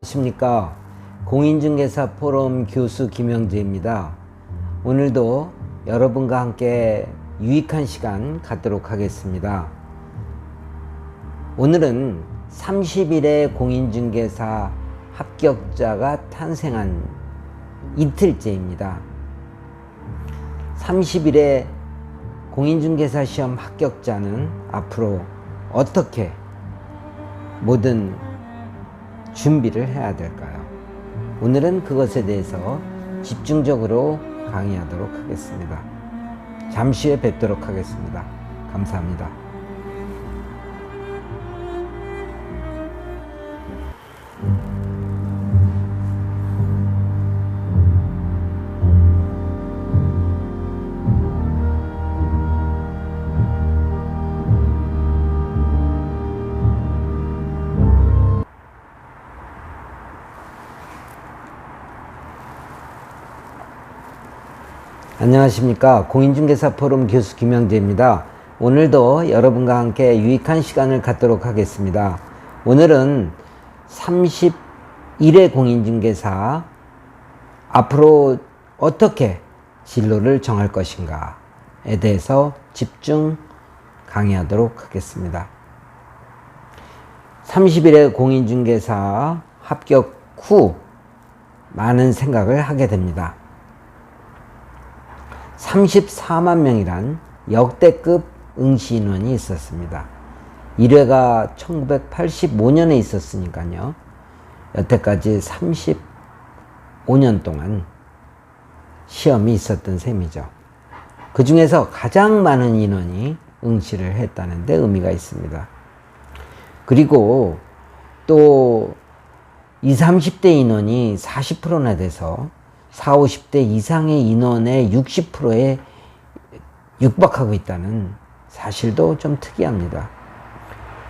안녕하십니까 공인중개사 포럼 교수 김영재입니다. 오늘도 여러분과 함께 유익한 시간 갖도록 하겠습니다. 오늘은 30일의 공인중개사 합격자가 탄생한 이틀째입니다. 30일의 공인중개사 시험 합격자는 앞으로 어떻게 모든 준비를 해야 될까요? 오늘은 그것에 대해서 집중적으로 강의하도록 하겠습니다. 잠시 후에 뵙도록 하겠습니다. 감사합니다. 안녕하십니까. 공인중개사 포럼 교수 김영재입니다. 오늘도 여러분과 함께 유익한 시간을 갖도록 하겠습니다. 오늘은 31회 공인중개사 앞으로 어떻게 진로를 정할 것인가에 대해서 집중 강의하도록 하겠습니다. 30일의 공인중개사 합격 후 많은 생각을 하게 됩니다. 34만 명이란 역대급 응시 인원이 있었습니다. 1회가 1985년에 있었으니까요. 여태까지 35년 동안 시험이 있었던 셈이죠. 그 중에서 가장 많은 인원이 응시를 했다는 데 의미가 있습니다. 그리고 또 20, 30대 인원이 40%나 돼서 40, 50대 이상의 인원의 60%에 육박하고 있다는 사실도 좀 특이합니다.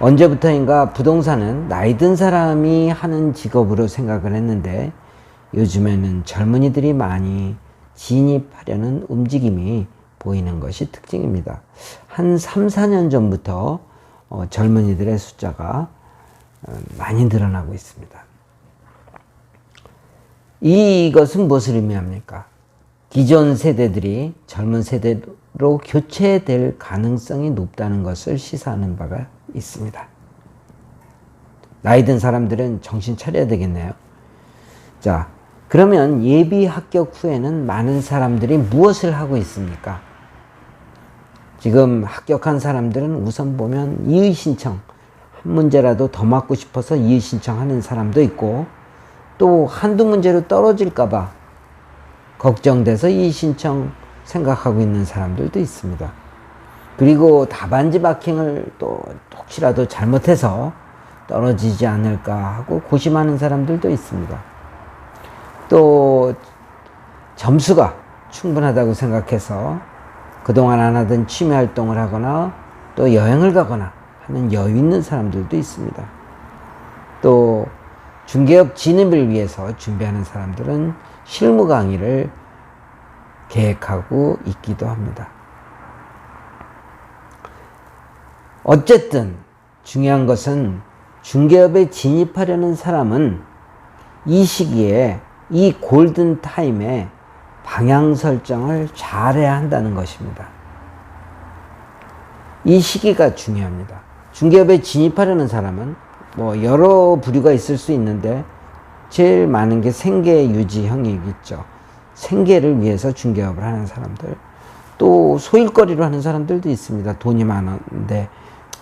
언제부터인가 부동산은 나이 든 사람이 하는 직업으로 생각을 했는데 요즘에는 젊은이들이 많이 진입하려는 움직임이 보이는 것이 특징입니다. 한 3, 4년 전부터 어, 젊은이들의 숫자가 어, 많이 늘어나고 있습니다. 이것은 무엇을 의미합니까? 기존 세대들이 젊은 세대로 교체될 가능성이 높다는 것을 시사하는 바가 있습니다. 나이 든 사람들은 정신 차려야 되겠네요. 자, 그러면 예비 합격 후에는 많은 사람들이 무엇을 하고 있습니까? 지금 합격한 사람들은 우선 보면 이의 신청, 한 문제라도 더 맞고 싶어서 이의 신청하는 사람도 있고, 또 한두 문제로 떨어질까봐 걱정돼서 이 신청 생각하고 있는 사람들도 있습니다. 그리고 답안지 마킹을 또 혹시라도 잘못해서 떨어지지 않을까 하고 고심하는 사람들도 있습니다. 또 점수가 충분하다고 생각해서 그동안 안 하던 취미 활동을 하거나 또 여행을 가거나 하는 여유 있는 사람들도 있습니다. 또 중개업 진입을 위해서 준비하는 사람들은 실무 강의를 계획하고 있기도 합니다. 어쨌든 중요한 것은 중개업에 진입하려는 사람은 이 시기에 이 골든 타임에 방향 설정을 잘해야 한다는 것입니다. 이 시기가 중요합니다. 중개업에 진입하려는 사람은 뭐 여러 부류가 있을 수 있는데 제일 많은 게 생계 유지형이겠죠. 생계를 위해서 중개업을 하는 사람들. 또 소일거리로 하는 사람들도 있습니다. 돈이 많은데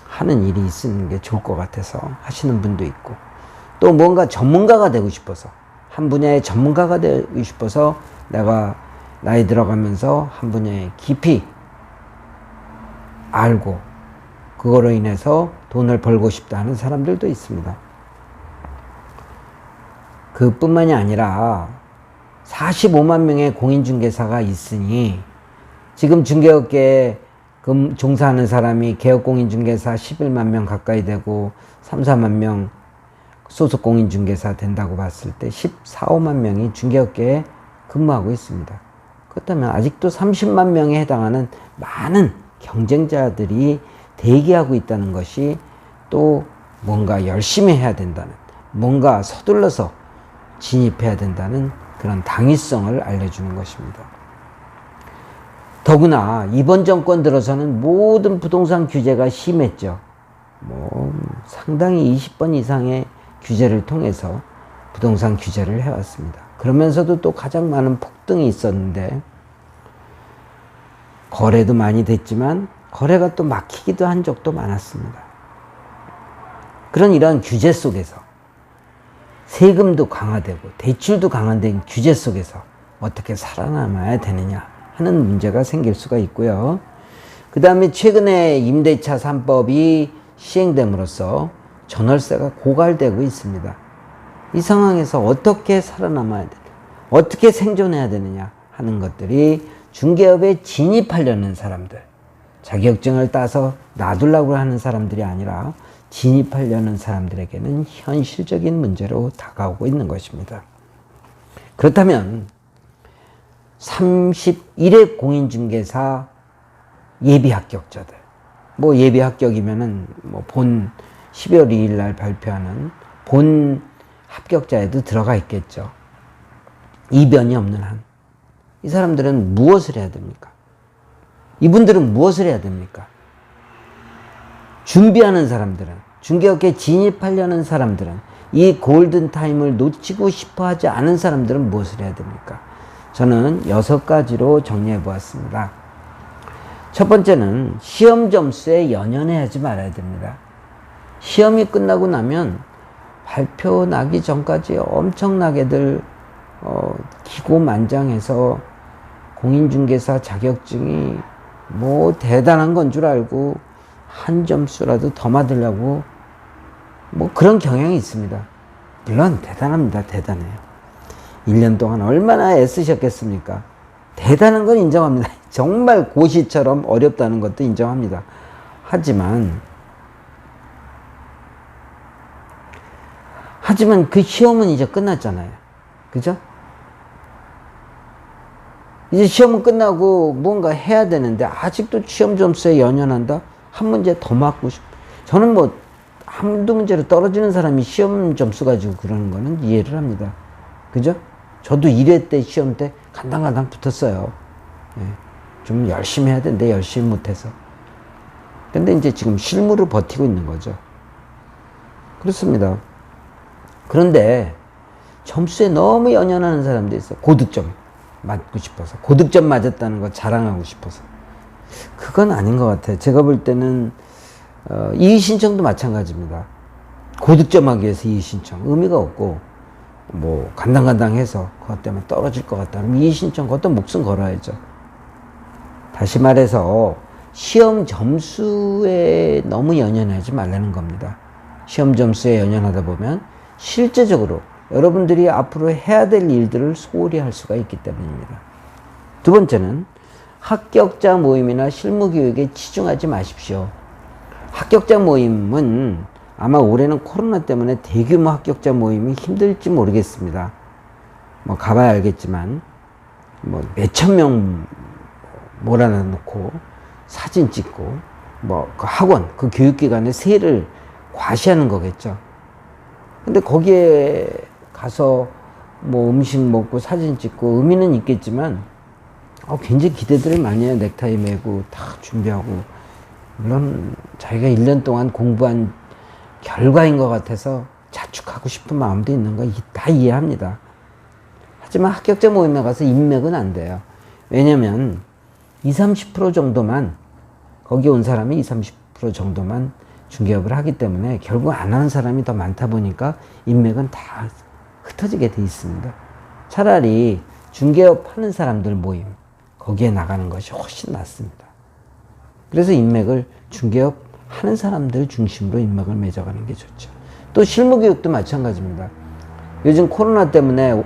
하는 일이 있는 게 좋을 것 같아서 하시는 분도 있고 또 뭔가 전문가가 되고 싶어서 한 분야의 전문가가 되고 싶어서 내가 나이 들어가면서 한 분야에 깊이 알고 그거로 인해서 돈을 벌고 싶다 하는 사람들도 있습니다. 그뿐만이 아니라 45만 명의 공인중개사가 있으니 지금 중개업계에 종사하는 사람이 개업공인중개사 11만 명 가까이 되고 3, 4만 명 소속공인중개사 된다고 봤을 때 14, 5만 명이 중개업계에 근무하고 있습니다. 그렇다면 아직도 30만 명에 해당하는 많은 경쟁자들이 대기하고 있다는 것이 또 뭔가 열심히 해야 된다는 뭔가 서둘러서 진입해야 된다는 그런 당위성을 알려주는 것입니다. 더구나 이번 정권 들어서는 모든 부동산 규제가 심했죠. 뭐 상당히 20번 이상의 규제를 통해서 부동산 규제를 해왔습니다. 그러면서도 또 가장 많은 폭등이 있었는데 거래도 많이 됐지만 거래가 또 막히기도 한 적도 많았습니다. 그런 이러한 규제 속에서 세금도 강화되고 대출도 강화된 규제 속에서 어떻게 살아남아야 되느냐 하는 문제가 생길 수가 있고요. 그 다음에 최근에 임대차 3법이 시행됨으로써 전월세가 고갈되고 있습니다. 이 상황에서 어떻게 살아남아야 되냐, 어떻게 생존해야 되느냐 하는 것들이 중개업에 진입하려는 사람들, 자격증을 따서 놔두려고 하는 사람들이 아니라 진입하려는 사람들에게는 현실적인 문제로 다가오고 있는 것입니다. 그렇다면 31회 공인중개사 예비 합격자들, 뭐 예비 합격이면은 뭐 본 12월 2일 날 발표하는 본 합격자에도 들어가 있겠죠. 이변이 없는 한. 이 사람들은 무엇을 해야 됩니까? 이분들은 무엇을 해야 됩니까? 준비하는 사람들은, 중개업계 진입하려는 사람들은, 이 골든 타임을 놓치고 싶어 하지 않은 사람들은 무엇을 해야 됩니까? 저는 여섯 가지로 정리해 보았습니다. 첫 번째는 시험 점수에 연연해 하지 말아야 됩니다. 시험이 끝나고 나면 발표 나기 전까지 엄청나게들 어, 기고만장해서 공인중개사 자격증이 뭐 대단한 건 줄 알고 한 점수라도 더 받으려고 뭐 그런 경향이 있습니다. 물론 대단합니다. 대단해요. 1년 동안 얼마나 애쓰셨겠습니까? 대단한 건 인정합니다. 정말 고시처럼 어렵다는 것도 인정합니다. 하지만 하지만 그 시험은 이제 끝났잖아요. 그죠? 이제 시험은 끝나고 뭔가 해야 되는데 아직도 시험 점수에 연연한다? 한 문제 더 맞고 싶. 저는 뭐 한두 문제로 떨어지는 사람이 시험 점수 가지고 그러는 거는 이해를 합니다. 그죠? 저도 1회 때 시험 때 간당간당 붙었어요. 예. 좀 열심히 해야 되는데 열심히 못해서. 근데 이제 지금 실무를 버티고 있는 거죠. 그렇습니다. 그런데 점수에 너무 연연하는 사람도 있어. 고득점 맞고 싶어서. 고득점 맞았다는 거 자랑하고 싶어서. 그건 아닌 것 같아요. 제가 볼 때는, 어, 이의 신청도 마찬가지입니다. 고득점 하기 위해서 이의 신청. 의미가 없고, 뭐, 간당간당해서 그것 때문에 떨어질 것 같다. 그럼 이의 신청, 그것도 목숨 걸어야죠. 다시 말해서, 시험 점수에 너무 연연하지 말라는 겁니다. 시험 점수에 연연하다 보면, 실제적으로 여러분들이 앞으로 해야 될 일들을 소홀히 할 수가 있기 때문입니다. 두 번째는 합격자 모임이나 실무 교육에 치중하지 마십시오. 합격자 모임은 아마 올해는 코로나 때문에 대규모 합격자 모임이 힘들지 모르겠습니다. 뭐 가봐야 알겠지만 뭐 몇천 명 몰아넣어 놓고 사진 찍고 뭐 그 학원 그 교육기관의 세를 과시하는 거겠죠. 근데 거기에 가서 뭐 음식 먹고 사진 찍고 의미는 있겠지만 어, 굉장히 기대들을 많이 해요. 넥타이 메고 다 준비하고 물론 자기가 1년 동안 공부한 결과인 것 같아서 자축하고 싶은 마음도 있는 거 다 이해합니다. 하지만 합격자 모임에 가서 인맥은 안 돼요. 왜냐면 20, 30% 정도만 거기 온 사람이 20, 30% 정도만 중개업을 하기 때문에 결국 안 하는 사람이 더 많다 보니까 인맥은 다 흩어지게 돼 있습니다. 차라리 중개업 하는 사람들 모임, 거기에 나가는 것이 훨씬 낫습니다. 그래서 인맥을 중개업 하는 사람들 중심으로 인맥을 맺어가는 게 좋죠. 또 실무교육도 마찬가지입니다. 요즘 코로나 때문에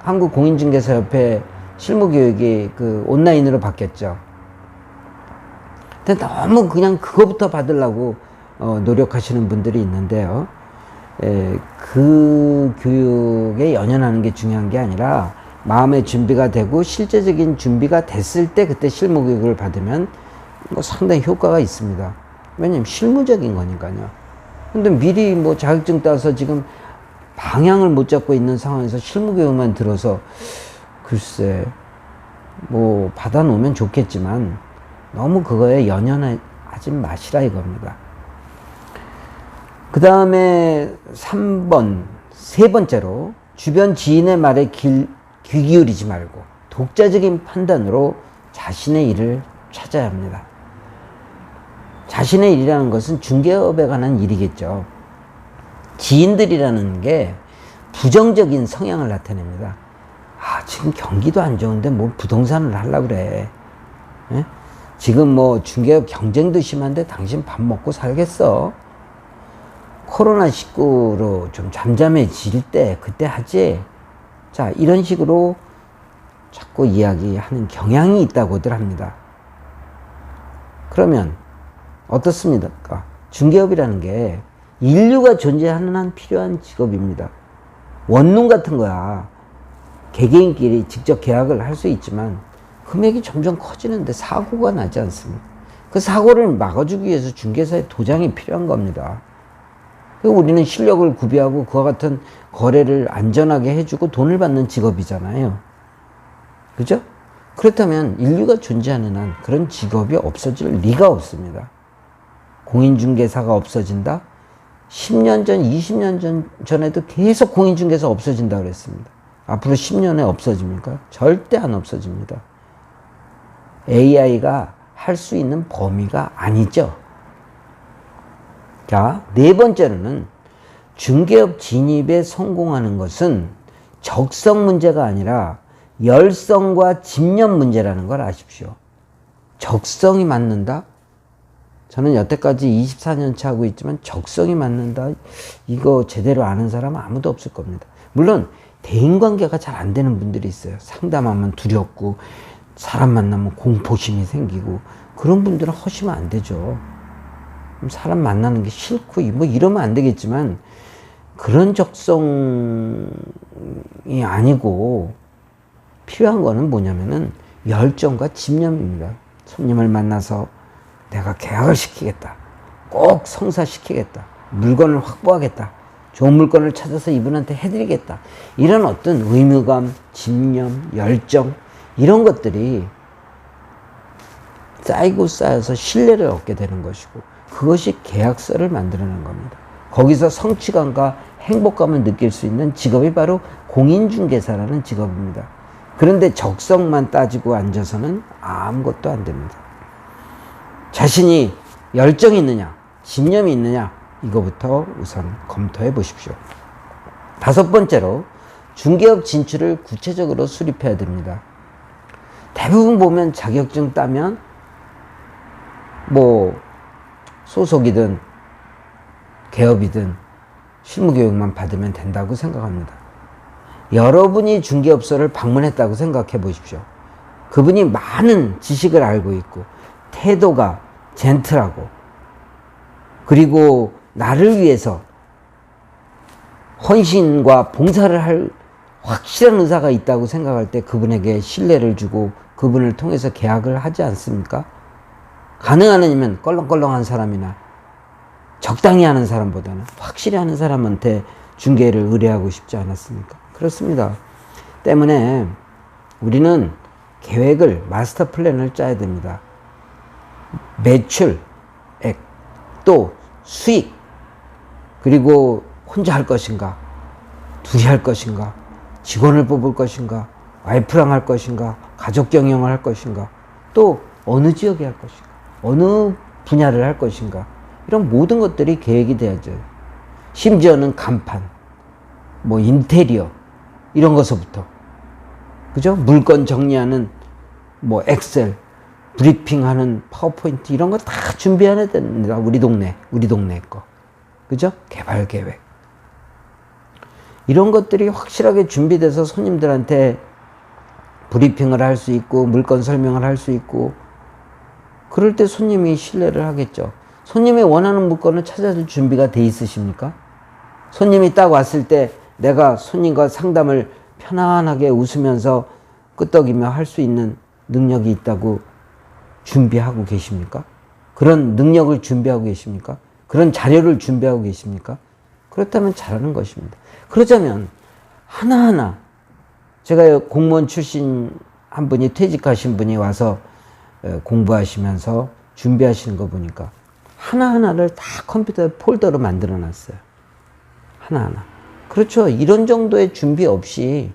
한국 공인중개사협회 실무교육이 그 온라인으로 바뀌었죠. 근데 너무 그냥 그거부터 받으려고 어, 노력하시는 분들이 있는데요. 에, 그 교육에 연연하는 게 중요한 게 아니라 마음의 준비가 되고 실제적인 준비가 됐을 때 그때 실무 교육을 받으면 뭐 상당히 효과가 있습니다. 왜냐면 실무적인 거니까요. 근데 미리 뭐 자격증 따서 지금 방향을 못 잡고 있는 상황에서 실무 교육만 들어서 글쎄 뭐 받아놓으면 좋겠지만 너무 그거에 연연하지 마시라 이겁니다. 그 다음에 3번, 세 번째로 주변 지인의 말에 길, 귀 기울이지 말고 독자적인 판단으로 자신의 일을 찾아야 합니다. 자신의 일이라는 것은 중개업에 관한 일이겠죠. 지인들이라는 게 부정적인 성향을 나타냅니다. 아, 지금 경기도 안 좋은데 뭐 부동산을 하려고 그래. 예? 지금 뭐 중개업 경쟁도 심한데 당신 밥 먹고 살겠어? 코로나19로 좀 잠잠해질 때 그때 하지. 자, 이런 식으로 자꾸 이야기하는 경향이 있다고들 합니다. 그러면 어떻습니까? 중개업이라는 게 인류가 존재하는 한 필요한 직업입니다. 원룸 같은 거야. 개개인끼리 직접 계약을 할 수 있지만 금액이 점점 커지는데 사고가 나지 않습니까? 그 사고를 막아주기 위해서 중개사의 도장이 필요한 겁니다. 우리는 실력을 구비하고 그와 같은 거래를 안전하게 해주고 돈을 받는 직업이잖아요. 그죠? 그렇다면 인류가 존재하는 한 그런 직업이 없어질 리가 없습니다. 공인중개사가 없어진다? 10년 전, 20년 전, 전에도 계속 공인중개사 없어진다 그랬습니다. 앞으로 10년에 없어집니까? 절대 안 없어집니다. AI가 할 수 있는 범위가 아니죠. 자, 네 번째로는 중개업 진입에 성공하는 것은 적성 문제가 아니라 열성과 집념 문제라는 걸 아십시오. 적성이 맞는다? 저는 여태까지 24년 차 하고 있지만 적성이 맞는다? 이거 제대로 아는 사람은 아무도 없을 겁니다. 물론 대인관계가 잘 안 되는 분들이 있어요. 상담하면 두렵고 사람 만나면 공포심이 생기고 그런 분들은 하시면 안 되죠. 사람 만나는 게 싫고 뭐 이러면 안 되겠지만 그런 적성이 아니고 필요한 거는 뭐냐면은 열정과 집념입니다. 손님을 만나서 내가 계약을 시키겠다. 꼭 성사시키겠다. 물건을 확보하겠다. 좋은 물건을 찾아서 이분한테 해드리겠다. 이런 어떤 의무감, 집념, 열정, 이런 것들이 쌓이고 쌓여서 신뢰를 얻게 되는 것이고, 그것이 계약서를 만들어낸 겁니다. 거기서 성취감과 행복감을 느낄 수 있는 직업이 바로 공인중개사라는 직업입니다. 그런데 적성만 따지고 앉아서는 아무것도 안 됩니다. 자신이 열정이 있느냐, 집념이 있느냐, 이거부터 우선 검토해 보십시오. 다섯 번째로 중개업 진출을 구체적으로 수립해야 됩니다. 대부분 보면 자격증 따면 뭐 소속이든 개업이든 실무교육만 받으면 된다고 생각합니다. 여러분이 중개업소를 방문했다고 생각해 보십시오. 그분이 많은 지식을 알고 있고 태도가 젠틀하고 그리고 나를 위해서 헌신과 봉사를 할 확실한 의사가 있다고 생각할 때 그분에게 신뢰를 주고 그분을 통해서 계약을 하지 않습니까? 가능한 한이면 껄렁껄렁한 사람이나 적당히 하는 사람보다는 확실히 하는 사람한테 중개를 의뢰하고 싶지 않았습니까? 그렇습니다. 때문에 우리는 계획을 마스터 플랜을 짜야 됩니다. 매출액, 또 수익, 그리고 혼자 할 것인가, 둘이 할 것인가, 직원을 뽑을 것인가, 와이프랑 할 것인가, 가족 경영을 할 것인가, 또 어느 지역에 할 것인가, 어느 분야를 할 것인가, 이런 모든 것들이 계획이 돼야죠. 심지어는 간판, 뭐 인테리어, 이런 것부터. 그죠? 물건 정리하는 뭐 엑셀, 브리핑하는 파워포인트 이런 거 다 준비해야 됩니다. 우리 동네, 우리 동네 거. 그죠? 개발 계획. 이런 것들이 확실하게 준비돼서 손님들한테 브리핑을 할 수 있고 물건 설명을 할 수 있고 그럴 때 손님이 신뢰를 하겠죠. 손님이 원하는 물건을 찾아줄 준비가 돼 있으십니까? 손님이 딱 왔을 때 내가 손님과 상담을 편안하게 웃으면서 끄떡이며 할 수 있는 능력이 있다고 준비하고 계십니까? 그런 능력을 준비하고 계십니까? 그런 자료를 준비하고 계십니까? 그렇다면 잘하는 것입니다. 그러자면 하나하나 제가 공무원 출신 한 분이 퇴직하신 분이 와서 어, 공부하시면서 준비하시는 거 보니까 하나하나를 다 컴퓨터에 폴더로 만들어 놨어요. 하나하나. 그렇죠. 이런 정도의 준비 없이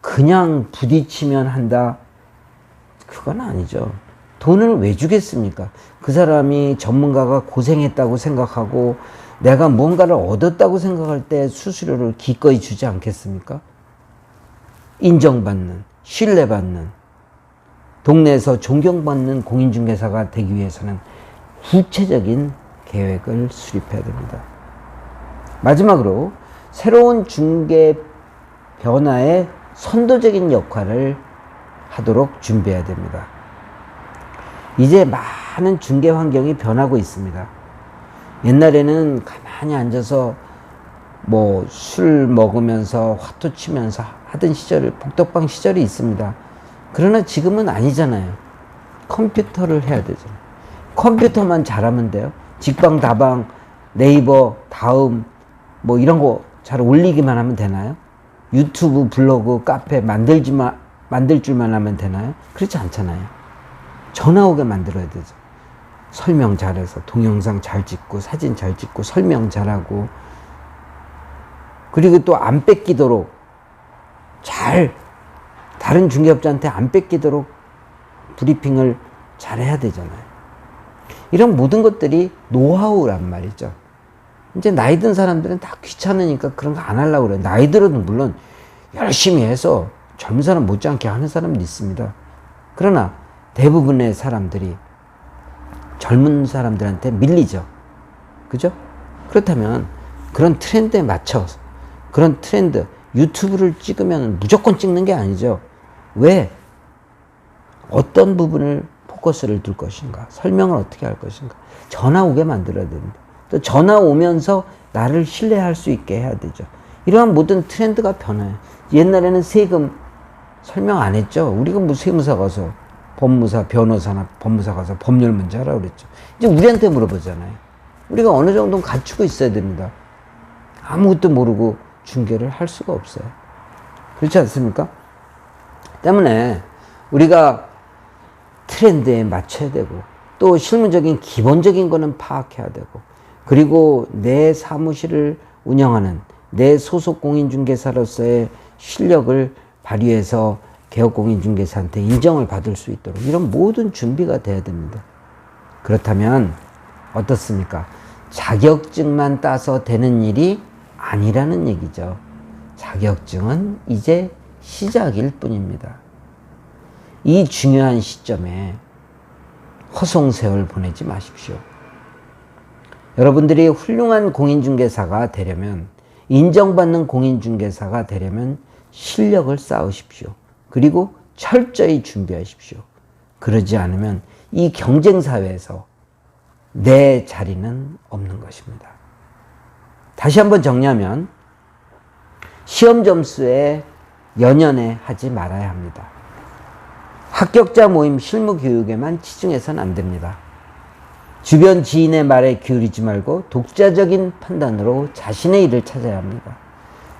그냥 부딪히면 한다. 그건 아니죠. 돈을 왜 주겠습니까? 그 사람이 전문가가 고생했다고 생각하고 내가 뭔가를 얻었다고 생각할 때 수수료를 기꺼이 주지 않겠습니까? 인정받는, 신뢰받는, 동네에서 존경받는 공인중개사가 되기 위해서는 구체적인 계획을 수립해야 됩니다. 마지막으로 새로운 중개 변화의 선도적인 역할을 하도록 준비해야 됩니다. 이제 많은 중개 환경이 변하고 있습니다. 옛날에는 가만히 앉아서 뭐 술 먹으면서 화투 치면서 하던 시절, 복덕방 시절이 있습니다. 그러나 지금은 아니잖아요. 컴퓨터를 해야 되잖아요. 컴퓨터만 잘하면 돼요. 직방, 다방, 네이버, 다음, 뭐 이런 거 잘 올리기만 하면 되나요? 유튜브, 블로그, 카페 만들지만, 만들 줄만 하면 되나요? 그렇지 않잖아요. 전화 오게 만들어야 되죠. 설명 잘해서 동영상 잘 찍고 사진 잘 찍고 설명 잘하고 그리고 또 안 뺏기도록 잘 다른 중개업자한테 안 뺏기도록 브리핑을 잘 해야 되잖아요. 이런 모든 것들이 노하우란 말이죠. 이제 나이 든 사람들은 다 귀찮으니까 그런 거 안 하려고 그래요. 나이 들어도 물론 열심히 해서 젊은 사람 못지않게 하는 사람도 있습니다. 그러나 대부분의 사람들이 젊은 사람들한테 밀리죠. 그죠? 그렇다면 그런 트렌드에 맞춰 그런 트렌드 유튜브를 찍으면 무조건 찍는 게 아니죠. 왜? 어떤 부분을 포커스를 둘 것인가? 설명을 어떻게 할 것인가? 전화 오게 만들어야 됩니다. 또 전화 오면서 나를 신뢰할 수 있게 해야 되죠. 이러한 모든 트렌드가 변해요. 옛날에는 세금 설명 안 했죠. 우리가 뭐 세무사 가서 법무사, 변호사나 법무사 가서 법률 문제 하라 그랬죠. 이제 우리한테 물어보잖아요. 우리가 어느 정도는 갖추고 있어야 됩니다. 아무것도 모르고 중개를 할 수가 없어요. 그렇지 않습니까? 때문에 우리가 트렌드에 맞춰야 되고 또 실무적인 기본적인 거는 파악해야 되고 그리고 내 사무실을 운영하는 내 소속 공인중개사로서의 실력을 발휘해서 개업공인중개사한테 인정을 받을 수 있도록 이런 모든 준비가 돼야 됩니다. 그렇다면 어떻습니까? 자격증만 따서 되는 일이 아니라는 얘기죠. 자격증은 이제 시작일 뿐입니다. 이 중요한 시점에 허송세월 보내지 마십시오. 여러분들이 훌륭한 공인중개사가 되려면 인정받는 공인중개사가 되려면 실력을 쌓으십시오. 그리고 철저히 준비하십시오. 그러지 않으면 이 경쟁 사회에서 내 자리는 없는 것입니다. 다시 한번 정리하면 시험 점수에 연연해 하지 말아야 합니다. 합격자 모임 실무 교육에만 치중해서는 안 됩니다. 주변 지인의 말에 기울이지 말고 독자적인 판단으로 자신의 일을 찾아야 합니다.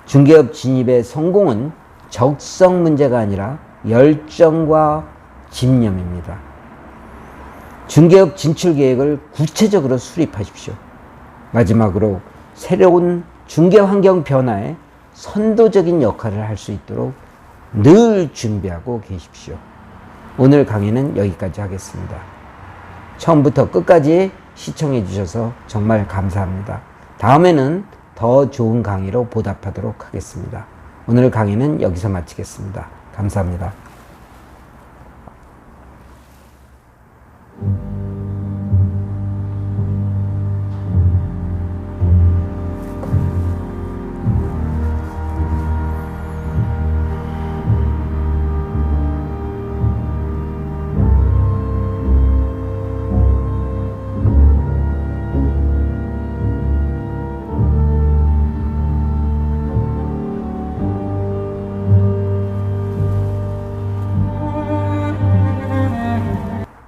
중개업 진입의 성공은 적성 문제가 아니라 열정과 집념입니다. 중개업 진출 계획을 구체적으로 수립하십시오. 마지막으로 새로운 중개 환경 변화에 선도적인 역할을 할 수 있도록 늘 준비하고 계십시오. 오늘 강의는 여기까지 하겠습니다. 처음부터 끝까지 시청해 주셔서 정말 감사합니다. 다음에는 더 좋은 강의로 보답하도록 하겠습니다. 오늘 강의는 여기서 마치겠습니다. 감사합니다.